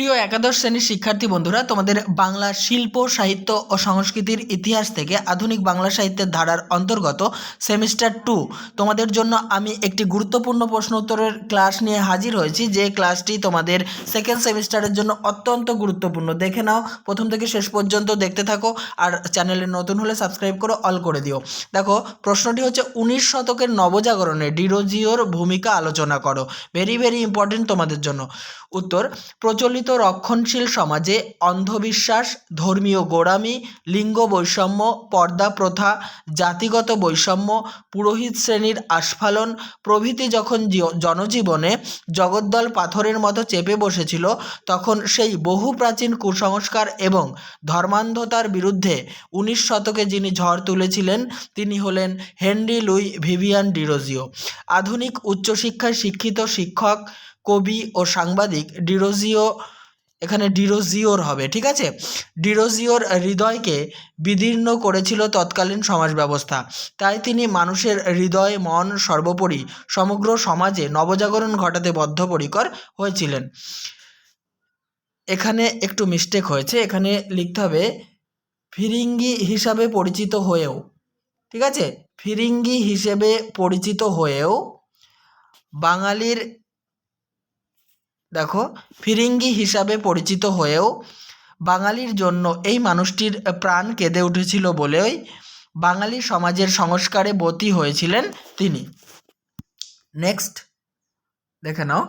প্রিয় একাদশ শ্রেণির শিক্ষার্থী বন্ধুরা, তোমাদের বাংলা শিল্প, সাহিত্য ও সংস্কৃতির ইতিহাস থেকে আধুনিক বাংলা সাহিত্যের ধারার অন্তর্গত সেমিস্টার টু। তোমাদের জন্য আমি একটি গুরুত্বপূর্ণ প্রশ্ন উত্তরের ক্লাস নিয়ে হাজির হয়েছি। যে ক্লাসটি তোমাদের সেকেন্ড সেমিস্টারের জন্য অত্যন্ত গুরুত্বপূর্ণ। দেখে নাও, প্রথম থেকে শেষ পর্যন্ত দেখতে থাকো আর চ্যানেলে নতুন হলে সাবস্ক্রাইব করে, অল করে দিও। দেখো, প্রশ্নটি হচ্ছে, উনিশ শতকের নবজাগরণে ডিরোজিওর ভূমিকা আলোচনা করো। ভেরি ভেরি ইম্পর্টেন্ট তোমাদের জন্য। উত্তর, প্রচলিত রক্ষণশীল সমাজে অন্ধবিশ্বাস, ধর্মীয় গোড়ামি, লিঙ্গ বৈষম্য, পর্দা প্রথা, জাতিগত বৈষম্য, পুরোহিত শ্রেণির আস্ফালন, প্রভৃতি যখন জনজীবনে জগদ্দল পাথরের মতো চেপে বসেছিল, তখন সেই বহু প্রাচীন কুসংস্কার এবং ধর্মান্ধতার বিরুদ্ধে উনিশ শতকে যিনি ঝড় তুলেছিলেন, তিনি হলেন হেনরি লুই ভিভিয়ান ডিরোজিও। আধুনিক উচ্চশিক্ষায় শিক্ষিত শিক্ষক, কবি ও সাংবাদিক ডিরোজিও এখানে ডিরোজিওর হবে, ঠিক আছে? ডিরোজিওর হৃদয়কে বিদীর্ণ করেছিল তৎকালীন সমাজ ব্যবস্থা। তাই তিনি মানুষের হৃদয়, মন সর্বোপরি সমগ্র সমাজে নবজাগরণ ঘটাতে বদ্ধপরিকর হয়েছিলেন। এখানে একটু মিস্টেক হয়েছে, এখানে লিখতে হবে, ফিরিঙ্গি হিসাবে পরিচিত হয়েও, ঠিক আছে? ফিরিঙ্গি হিসেবে পরিচিত হয়েও বাঙালির দেখো, ফিরিঙ্গি হিসাবে পরিচিত হয়েও বাঙালির জন্য এই মানুষটির প্রাণ কেঁদে উঠেছিল বলেই বাঙালি সমাজের সংস্কারে বতী হয়েছিলেন তিনি। নেক্সট দেখে নাও।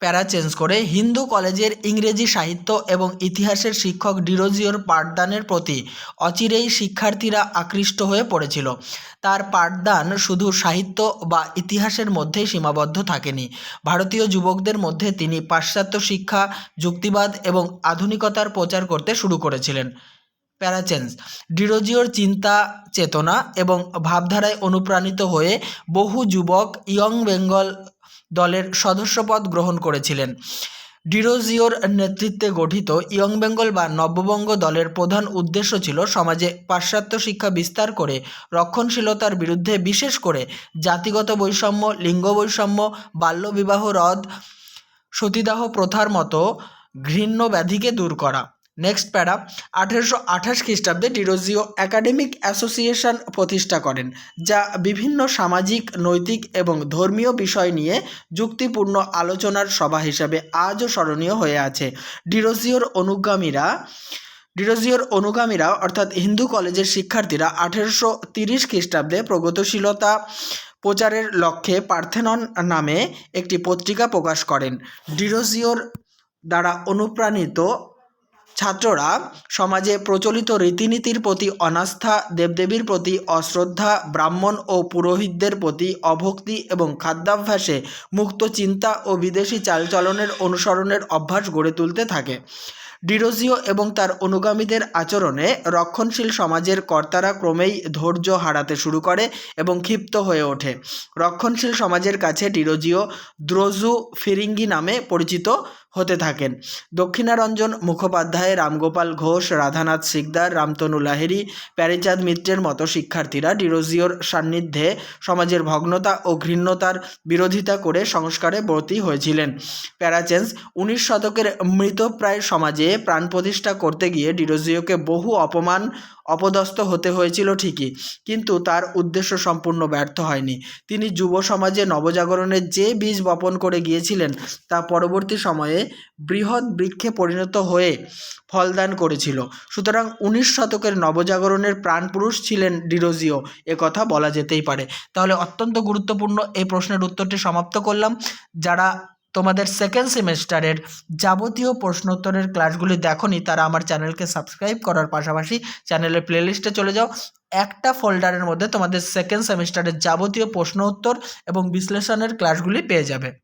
প্যারা চেঞ্জ করে হিন্দু কলেজের ইংরেজি সাহিত্য এবং ইতিহাসের শিক্ষক ডিরোজিওর পাঠদানের প্রতি অচিরেই শিক্ষার্থীরা আকৃষ্ট হয়ে পড়েছিল। তার পাঠদান শুধু সাহিত্য বা ইতিহাসের মধ্যেই সীমাবদ্ধ থাকেনি। ভারতীয় যুবকদের মধ্যে তিনি পাশ্চাত্য শিক্ষা, যুক্তিবাদ এবং আধুনিকতার প্রচার করতে শুরু করেছিলেন। প্যারাচেন্স ডিরোজিওর চিন্তা, চেতনা এবং ভাবধারায় অনুপ্রাণিত হয়ে বহু যুবক ইয়ং বেঙ্গল দলের সদস্যপদ গ্রহণ করেছিলেন। ডিরোজিওর নেতৃত্বে গঠিত ইয়ং বেঙ্গল বা নববঙ্গ দলের প্রধান উদ্দেশ্য ছিল সমাজে পাশ্চাত্য শিক্ষা বিস্তার করে, রক্ষণশীলতার বিরুদ্ধে বিশেষ করে জাতিগত বৈষম্য, লিঙ্গ বৈষম্য বাল্যবিবাহ রদ, সতীদাহ প্রথার মতো ঘৃণ্য ব্যাধিকে দূর করা। নেক্সট প্যারা আঠেরোশো আঠাশ খ্রিস্টাব্দে ডিরোজিও একাডেমিক অ্যাসোসিয়েশন প্রতিষ্ঠা করেন, যা বিভিন্ন সামাজিক, নৈতিক এবং ধর্মীয় বিষয় নিয়ে যুক্তিপূর্ণ আলোচনার সভা হিসাবে আজও স্মরণীয় হয়ে আছে। ডিরোজিওর অনুগামীরা ডিরোজিওর অনুগামীরা অর্থাৎ হিন্দু কলেজের শিক্ষার্থীরা আঠেরোশো তিরিশ খ্রিস্টাব্দে প্রগতিশীলতা প্রচারের লক্ষ্যে পার্থেনন নামে একটি পত্রিকা প্রকাশ করেন। ডিরোজিওর দ্বারা অনুপ্রাণিত ছাত্ররা সমাজে প্রচলিত রীতিনীতির প্রতি অনাস্থা, দেবদেবীর প্রতি অশ্রদ্ধা, ব্রাহ্মণ ও পুরোহিতদের প্রতি অভক্তি এবং খাদ্যাভ্যাসে মুক্ত চিন্তা ও বিদেশি চালচলনের অনুসরণের অভ্যাস গড়ে তুলতে থাকে। ডিরোজিও এবং তার অনুগামীদের আচরণে রক্ষণশীল সমাজের কর্তারা ক্রমেই ধৈর্য হারাতে শুরু করে এবং ক্ষিপ্ত হয়ে ওঠে। রক্ষণশীল সমাজের কাছে ডিরোজিও দ্রোজু ফিরিঙ্গি নামে পরিচিত হতে থাকেন। দক্ষিণারঞ্জন মুখোপাধ্যায়, রামগোপাল ঘোষ, রাধানাথ সিকদার, রামতনু লাহেরি প্যারিচাঁদ মিত্রের মতো শিক্ষার্থীরা ডিরোজিওর সান্নিধ্যে সমাজের ভগ্নতা ও ঘৃণ্যতার বিরোধিতা করে সংস্কারে ব্রতী হয়েছিলেন। প্যারাচেন্স উনিশ শতকের মৃতপ্রায় সমাজে প্রাণ প্রতিষ্ঠা করতে গিয়ে ডিরোজিওকে বহু অপমান অপদস্থ হতে হয়েছিল ঠিকই, কিন্তু তার উদ্দেশ্য সম্পূর্ণ ব্যর্থ হয়নি। তিনি যুব সমাজে নবজাগরণের যে বীজ বপন করে গিয়েছিলেন, তা পরবর্তী সময়ে বৃহৎ বৃক্ষে পরিণত হয়ে ফলদান করেছিল। সুতরাং উনিশ শতকের নবজাগরণের প্রাণপুরুষ ছিলেন ডিরোজিও কথা বলা যেতেই পারে। তাহলে অত্যন্ত গুরুত্বপূর্ণ এই প্রশ্নের উত্তরটি সমাপ্ত করলাম। যারা তোমাদের সেকেন্ড সেমিস্টারের যাবতীয় প্রশ্নোত্তরের ক্লাসগুলি দেখনি, তারা আমার চ্যানেলকে সাবস্ক্রাইব করার পাশাপাশি চ্যানেলের প্লেলিস্টে চলে যাও। একটা ফোল্ডারের মধ্যে তোমাদের সেকেন্ড সেমিস্টারের যাবতীয় প্রশ্ন উত্তর এবং বিশ্লেষণের ক্লাসগুলি পেয়ে যাবে।